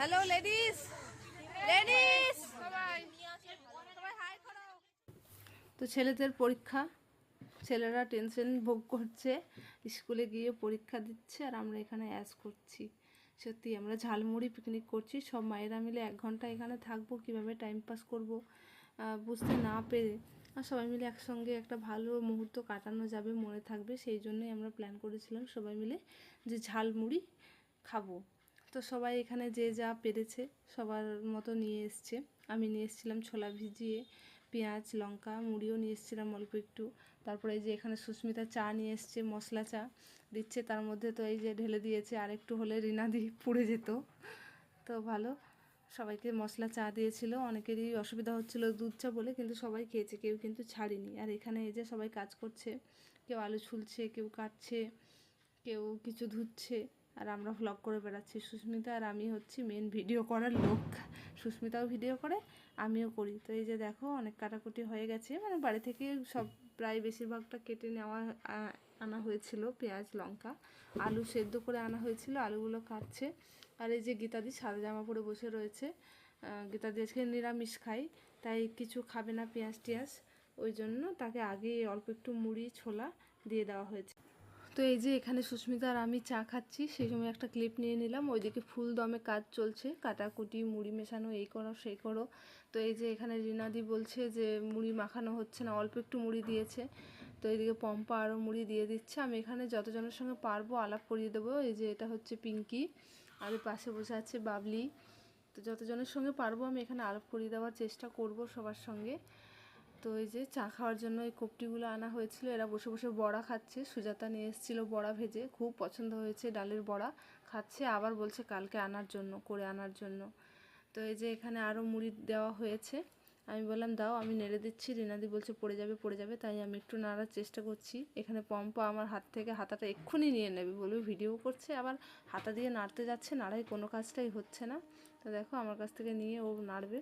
Hello ladies ladies তো ছেলেদের পরীক্ষা ছেলেরা টেনশন ভোগ করছে স্কুলে গিয়ে পরীক্ষা দিচ্ছে আর আমরা এখানে অ্যাস করছি। সত্যি আমরা ঝালমুড়ি পিকনিক করছি সব মায়েরা মিলে এক ঘণ্টা এখানে থাকব কীভাবে টাইম পাস করব বুঝতে না পেরে। আর সবাই মিলে একসঙ্গে একটা ভালো মুহূর্ত কাটানো যাবে মনে থাকবে সেই জন্যই আমরা প্ল্যান করেছিলাম সবাই মিলে যে ঝালমুড়ি খাব। তো সবাই এখানে যে যা পেরেছে সবার মতো নিয়ে এসছে। আমি নিয়ে এসেছিলাম ছোলা ভিজিয়ে, পেঁয়াজ, লঙ্কা, মুড়িও নিয়ে এসেছিলাম অল্প একটু। তারপরে এই যে এখানে সুস্মিতা চা নিয়ে এসছে, মশলা চা দিচ্ছে। তার মধ্যে তো এই যে ঢেলে দিয়েছে আর একটু হলে রিনাদি পুড়ে যেত। তো ভালো, সবাইকে মশলা চা দিয়েছিল। অনেকেরই অসুবিধা হচ্ছিল দুধ চা বলে, কিন্তু সবাই খেয়েছে, কেউ কিন্তু ছাড়েনি। আর এখানে এই যে সবাই কাজ করছে, কেউ আলু ছুলছে, কেউ কাটছে, কেউ কিছু ধুচ্ছে। আর আমরা ভ্লগ করে বেড়াচ্ছি সুস্মিতা আর আমি হচ্ছি মেন ভিডিও করার লোক। সুস্মিতাও ভিডিও করে, আমিও করি। তো এই যে দেখো, অনেক কাটাকুটি হয়ে গেছে। মানে বাড়ি থেকে সব প্রায় বেশিরভাগটা কেটে নেওয়া আনা হয়েছিল, পেঁয়াজ, লঙ্কা। আলু সেদ্ধ করে আনা হয়েছিল, আলুগুলো কাটছে। আর এই যে গীতাদি সাদা জামা পরে বসে রয়েছে। গীতাদি আজকে নিরামিষ খাই তাই কিছু খাবে না পেঁয়াজ টিয়াজ। ওই জন্য তাকে আগে অল্প একটু মুড়ি, ছোলা দিয়ে দেওয়া হয়েছে। তো এই যে এখানে সুস্মিতা আর আমি চা খাচ্ছি সেই সময় একটা ক্লিপ নিয়ে নিলাম। ওইদিকে ফুল দমে কাজ চলছে কাটাকুটি মুড়ি মেশানো এই করো সেই করো। তো এই যে এখানে রিনাদি বলছে যে মুড়ি মাখানো হচ্ছে না অল্প একটু মুড়ি দিয়েছে। তো এইদিকে পম্পা আরও মুড়ি দিয়ে দিচ্ছে। আমি এখানে যতজনের সঙ্গে পারব আলাপ করিয়ে দেবো। এই যে এটা হচ্ছে পিঙ্কি। আর পাশে বসে আছে বাবলি। তো যতজনের সঙ্গে পারব আমি এখানে আলাপ করিয়ে দেওয়ার চেষ্টা করব সবার সঙ্গে। তো এই যে চা খাওয়ার জন্য এই কোপটিগুলো আনা হয়েছিল। এরা বসে বসে বড়া খাচ্ছে। সুজাতা নিয়ে এসেছিল বড়া ভেজে। খুব পছন্দ হয়েছে ডালের বড়া। খাচ্ছে, আবার বলছে কালকে আনার জন্য, করে আনার জন্য। তো এই যে এখানে আরও মুড়ি দেওয়া হয়েছে। আমি বললাম, দাও, আমি নেড়ে দিচ্ছি। রিনাদি বলছে, পড়ে যাবে পড়ে যাবে। তাই আমি একটু নাড়ার চেষ্টা করছি। এখানে পম্পা আমার হাত থেকে হাতাটা এক্ষুনি নিয়ে নেবে বলবে ভিডিও করছে। আবার হাতা দিয়ে নাড়তে যাচ্ছে নাড়াই কোনো কাজটাই হচ্ছে না। তো দেখো, আমার কাছ থেকে নিয়ে ও নাড়বে।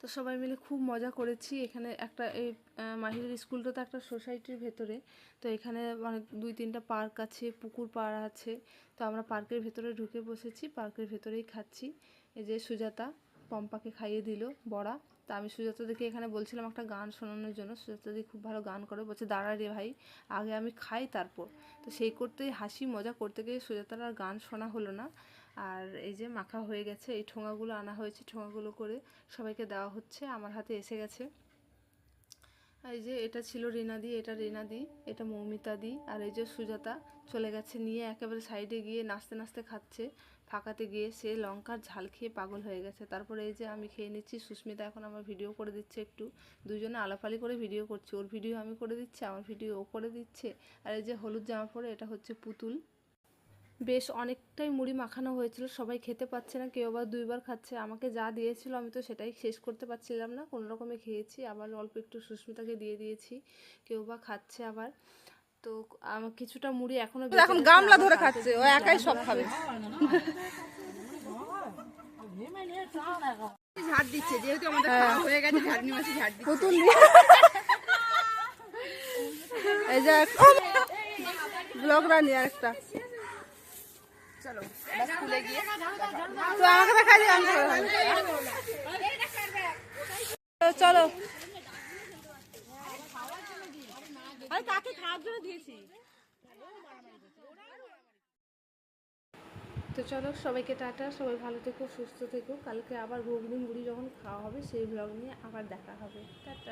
তো সবাই মিলে খুব মজা করেছি। এখানে একটা এই মাহিরের স্কুলটা তো একটা সোসাইটির ভেতরে। তো এখানে অনেক, দুই তিনটা পার্ক আছে, পুকুর পাড় আছে। তো আমরা পার্কের ভেতরে ঢুকে বসেছি, পার্কের ভেতরেই খাচ্ছি। এই যে সুজাতা পম্পাকে খাইয়ে দিল, বড়া। তা আমি সুজাতাদিকে এখানে বলছিলাম একটা গান শোনানোর জন্য, সুজাতাদি খুব ভালো গান করে। বলছে, দাঁড়া রে ভাই, আগে আমি খাই তারপর। তো সেই করতেই হাসি, মজা করতে গিয়ে সুজাতার আর গান শোনা হলো না। আর এই যে মাখা হয়ে গেছে, এই ঠোঙাগুলো আনা হয়েছে, ঠোঙাগুলো করে সবাইকে দেওয়া হচ্ছে, আমার হাতে এসে গেছে। এই যে এটা ছিল রিনাদি, এটা রিনাদি, এটা মৌমিতা দি, আর এই যে সুজাতা চলে গেছে নিয়ে একেবারে সাইডে গিয়ে নাচতে নাচতে খাচ্ছে। ফাঁকাতে গিয়ে সে লঙ্কার ঝাল খেয়ে পাগল হয়ে গেছে। তারপরে এই যে আমি খেয়ে নিচ্ছি, সুস্মিতা এখন আমার ভিডিও করে দিচ্ছে একটু। দুজনে আলাপালি করে ভিডিও করছি, ওর ভিডিও আমি করে দিচ্ছি, আমার ভিডিও ও করে দিচ্ছে। আর এই যে হলুদ জামা পরে, এটা হচ্ছে পুতুল। বেশ অনেকটাই মুড়ি মাখানো হয়েছিল সবাই খেতে পাচ্ছে না কেউ আবার দুইবার খাচ্ছে। আমাকে যা দিয়েছিল আমি তো সেটাই শেষ করতে পারছিলাম না কোনো রকমে খেয়েছি আবার অল্প একটু সুস্মিতাকে দিয়ে দিয়েছি কেউ বা খাচ্ছে আবার। তো আমার কিছুটা মুড়ি এখনও এখন গামলা ধরে খাচ্ছে ও একাই সব খাবে। ঝাড় দিচ্ছে যেহেতু আমাদের হয়ে। গেছে ঝাড়নি মাসি ঝাড় দিচ্ছে। পুতুল এই যে ব্লগ রানি আর একটা। চলো। স্কুলে গিয়ে তো আমাকে দেখা যায় চলো। আরে কাকে খাওয়ার জন্য দিয়েছি? তো চলো সবাইকে টাটা। সবাই ভালো থেকো সুস্থ থেকো। কালকে আবার ঘুগনি মুড়ি যখন খাওয়া হবে সেই ব্লগ নিয়ে আবার দেখা হবে। টাটা।